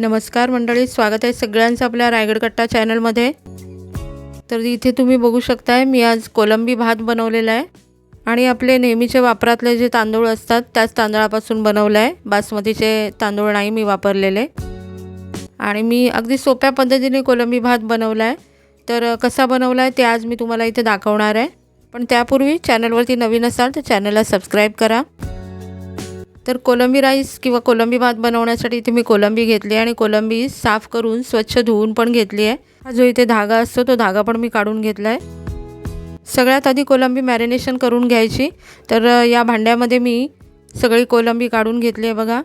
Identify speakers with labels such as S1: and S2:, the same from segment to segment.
S1: नमस्कार मंडळी स्वागत आहे सगळ्यांचं आपल्या रायगड कट्टा चॅनलमध्ये. तर इथे तुम्ही बघू शकताय मी आज कोलंबी भात बनवलेला आहे आणि आपले नेहमीचे वापरातले जे तांदूळ असतात त्याच तांदळापासून बनवलं आहे. बासमतीचे तांदूळ नाही मी वापरलेले. आणि मी अगदी सोप्या पद्धतीने कोलंबी भात बनवला आहे. तर कसा बनवला आहे ते आज मी तुम्हाला इथे दाखवणार आहे. पण त्यापूर्वी चॅनलवरती नवीन असाल तर चॅनलला सबस्क्राईब करा. तर कोलंबी राईस किंवा कोलंबी भात बनवण्यासाठी इथे मी कोलंबी घेतली आणि कोलंबी साफ करून स्वच्छ धुवून पण घेतली आहे. हा जो इथे धागा असतो तो धागा पण मी काढून घेतला आहे सगळ्यात आधी कोलंबी मॅरिनेशन करून घ्यायची. तर या भांड्यामध्ये मी सगळी कोलंबी काढून घेतली आहे बघा.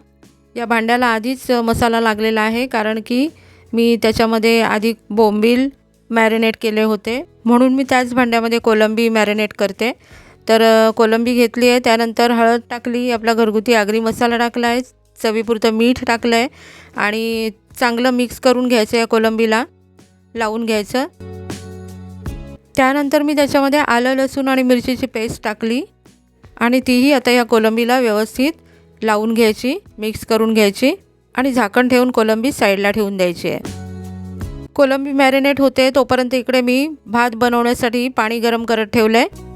S1: या भांड्याला आधीच मसाला लागलेला आहे कारण की मी त्याच्यामध्ये आधी बोंबील मॅरिनेट केले होते. म्हणून मी त्याच भांड्यामध्ये कोलंबी मॅरिनेट करते. तर कोलंबी घेतली आहे. त्यानंतर हळद टाकली. आपला घरगुती आगरी मसाला टाकला आहे. चवीपुरतं मीठ टाकलं आहे. आणि चांगलं मिक्स करून घ्यायचं या कोलंबीला. लावून घ्यायचं. त्यानंतर मी त्याच्यामध्ये आलं लसूण आणि मिरचीची पेस्ट टाकली. आणि तीही आता या कोलंबीला व्यवस्थित लावून घ्यायची मिक्स करून घ्यायची आणि झाकण ठेवून कोलंबी साईडला ठेवून द्यायची आहे. कोलंबी मॅरिनेट होते तोपर्यंत इकडे मी भात बनवण्यासाठी पाणी गरम करत ठेवलं आहे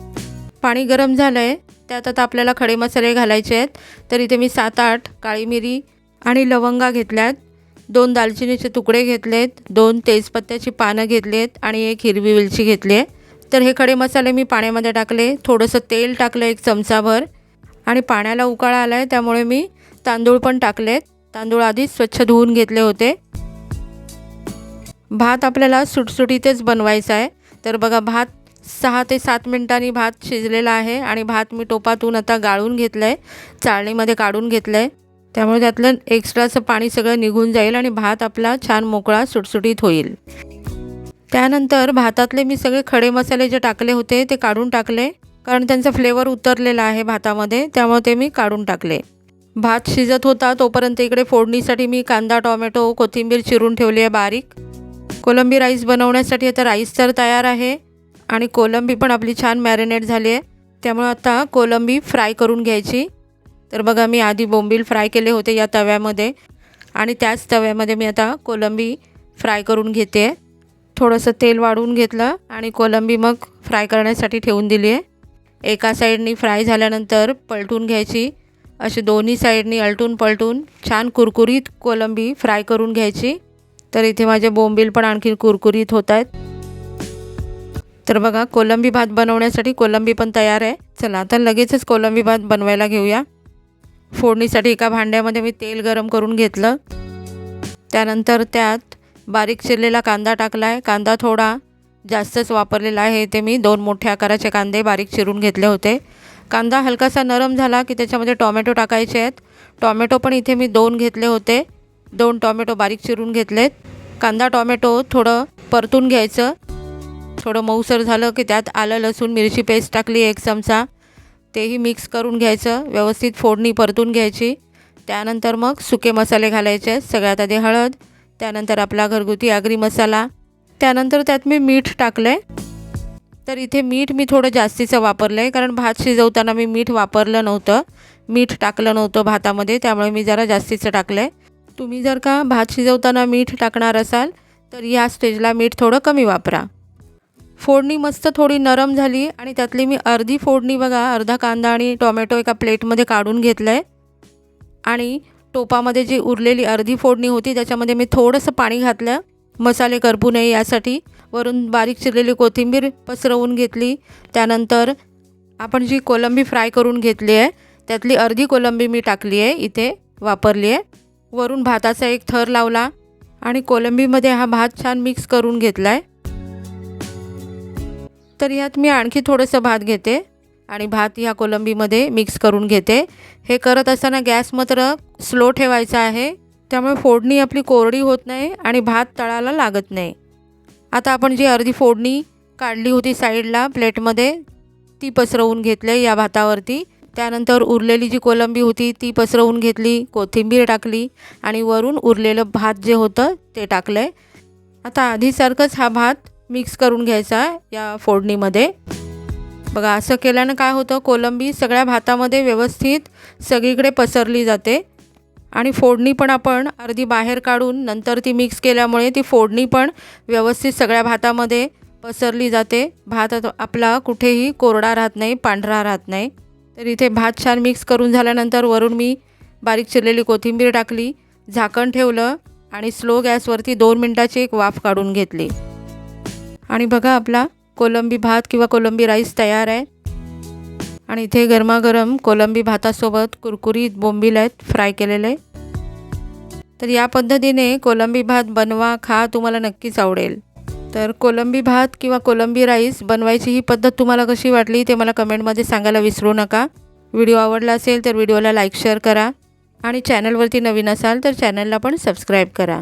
S1: पाणी गरम झालं आहे त्यात आता आपल्याला खडे मसाले घालायचे आहेत. तर इथे मी सात आठ काळी मिरी आणि लवंगा घेतल्यात. दोन दालचिनीचे तुकडे घेतलेत. दोन तेजपत्त्याची पानं घेतलेत आणि एक हिरवी वेलची घेतली आहे तर हे खडे मसाले मी पाण्यामध्ये टाकले. थोडंसं तेल टाकलं एक चमचाभर आणि पाण्याला उकाळा आला आहे त्यामुळे मी तांदूळ पण टाकलेत. तांदूळ आधीच स्वच्छ धुवून घेतले होते. भात आपल्याला सुटसुटीतच बनवायचा आहे तर बघा भात सहा ते सात मिनटांनी भात शिजलेला आहे आणि भात मी टोपातून आता गाळून घेतलं आहे चाळणीमध्ये काढून घेतलं आहे त्यामुळे त्यातलं एक्स्ट्राचं पाणी सगळं निघून जाईल आणि भात आपला छान मोकळा सुटसुटीत होईल. त्यानंतर भातातले मी सगळे खडे मसाले जे टाकले होते ते काढून टाकले कारण त्यांचा फ्लेवर उतरलेला आहे भातामध्ये त्यामुळे ते मी काढून टाकले. भात शिजत होता तोपर्यंत इकडे फोडणीसाठी मी कांदा टोमॅटो कोथिंबीर चिरून ठेवली आहे बारीक. कोलंबी राईस बनवण्यासाठी आता राईस तर तयार आहे. आणि कोलंबी पण आपली छान मॅरिनेट झाली आहे. त्यामुळे आता कोलंबी फ्राय करून घ्यायची. तर बघा मी आधी बोंबील फ्राय केले होते या तव्यामध्ये. आणि त्याच तव्यामध्ये मी आता कोलंबी फ्राय करून घेते. थोडंसं तेल वाढवून घेतलं आणि कोलंबी मग फ्राय करण्यासाठी ठेवून दिली आहे. एका साईडनी फ्राय झाल्यानंतर पलटून घ्यायची. अशी दोन्ही साईडनी अलटून पलटून छान कुरकुरीत कोलंबी फ्राय करून घ्यायची. तर इथे माझे बोंबील पण आणखी कुरकुरीत होत आहेत. तर बघा कोलंबी भात बनवण्यासाठी कोलंबी पण तयार आहे. चला आता लगेचच कोलंबी भात बनवायला घेऊया. फोडणीसाठी एका भांड्यामध्ये मी तेल गरम करून घेतलं. त्यानंतर त्यात बारीक चिरलेला कांदा टाकला आहे कांदा थोडा जास्तच वापरलेला आहे. ते मी दोन मोठ्या आकाराचे कांदे बारीक चिरून घेतले होते. कांदा हलकासा नरम झाला की त्याच्यामध्ये टॉमॅटो टाकायचे आहेत. टॉमॅटो पण इथे मी दोन घेतले होते. दोन टॉमॅटो बारीक चिरून घेतलेत. कांदा टॉमॅटो थोडं परतून घ्यायचं. थोडं मऊसर झालं की त्यात आलं लसूण मिरची पेस्ट टाकली एक चमचा. तेही मिक्स करून घ्यायचं. व्यवस्थित फोडणी परतून घ्यायची. त्यानंतर मग सुके मसाले घालायचे. आहेत सगळ्यात आधी हळद त्यानंतर आपला घरगुती आगरी मसाला. त्यानंतर त्यात मी मीठ टाकलं आहे तर इथे मीठ मी थोडं जास्तीचं वापरलं आहे कारण भात शिजवताना मी मीठ वापरलं नव्हतं. मीठ टाकलं नव्हतं भातामध्ये त्यामुळे मी जरा जास्तीचं टाकलं आहे तुम्ही जर का भात शिजवताना मीठ टाकणार असाल तर या स्टेजला मीठ थोडं कमी वापरा. फोडणी मस्त थोडी नरम झाली आणि त्यातली मी अर्धी फोडणी बघा अर्धा कांदा आणि टोमॅटो एका प्लेटमध्ये काढून घेतलं आहे आणि टोपामध्ये जी उरलेली अर्धी फोडणी होती त्याच्यामध्ये मी थोडंसं पाणी घातलं. मसाले करपू नये यासाठी. वरून बारीक चिरलेली कोथिंबीर पसरवून घेतली. त्यानंतर आपण जी कोलंबी फ्राय करून घेतली आहे त्यातली अर्धी कोलंबी मी टाकली आहे इथे वापरली आहे. वरून भाताचा एक थर लावला आणि कोलंबीमध्ये हा भात छान मिक्स करून घेतला आहे तर यात मी आणखी थोडंसं भात घेते आणि भात ह्या कोलंबीमध्ये मिक्स करून घेते. हे करत असताना गॅस मात्र स्लो ठेवायचा आहे. त्यामुळे फोडणी आपली कोरडी होत नाही आणि भात तळाला लागत नाही. आता आपण जी अर्धी फोडणी काढली होती साईडला प्लेटमध्ये ती पसरवून घेतले या भातावरती. त्यानंतर उरलेली जी कोलंबी होती ती पसरवून घेतली कोथिंबीर टाकली आणि वरून उरलेलं भात जे होतं ते टाकलं आहे आता आधीसारखंच हा भात मिक्स करून घ्यायचा या फोडणीमध्ये. बघा असं केल्यानं काय होतं कोलंबी सगळ्या भातामध्ये व्यवस्थित सगळीकडे पसरली जाते आणि फोडणी पण आपण अर्धी बाहेर काढून नंतर ती मिक्स केल्यामुळे ती फोडणी पण व्यवस्थित सगळ्या भातामध्ये पसरली जाते. भात आता आपला कुठेही कोरडा राहत नाही पांढरा राहत नाही. तर इथे भात छान मिक्स करून झाल्यानंतर वरून मी बारीक चिरलेली कोथिंबीर टाकली झाकण ठेवलं आणि स्लो गॅसवरती दोन मिनटाची एक वाफ काढून घेतली. आणि बघा आपला कोलंबी भात किंवा कोलंबी राईस तयार आहे. आणि इथे गरमागरम कोलंबी भातासोबत कुरकुरीत बोंबील आहेत फ्राय केलेले. तर या पद्धतीने कोलंबी भात बनवा खा तुम्हाला नक्कीच आवडेल. तर कोलंबी भात किंवा कोलंबी राईस बनवायची ही पद्धत तुम्हाला कशी वाटली ते मला कमेंटमध्ये सांगायला विसरू नका. व्हिडिओ आवडला असेल तर व्हिडिओला लाईक शेअर करा. आणि चॅनलवरती नवीन असाल तर चॅनलला पण सबस्क्राईब करा.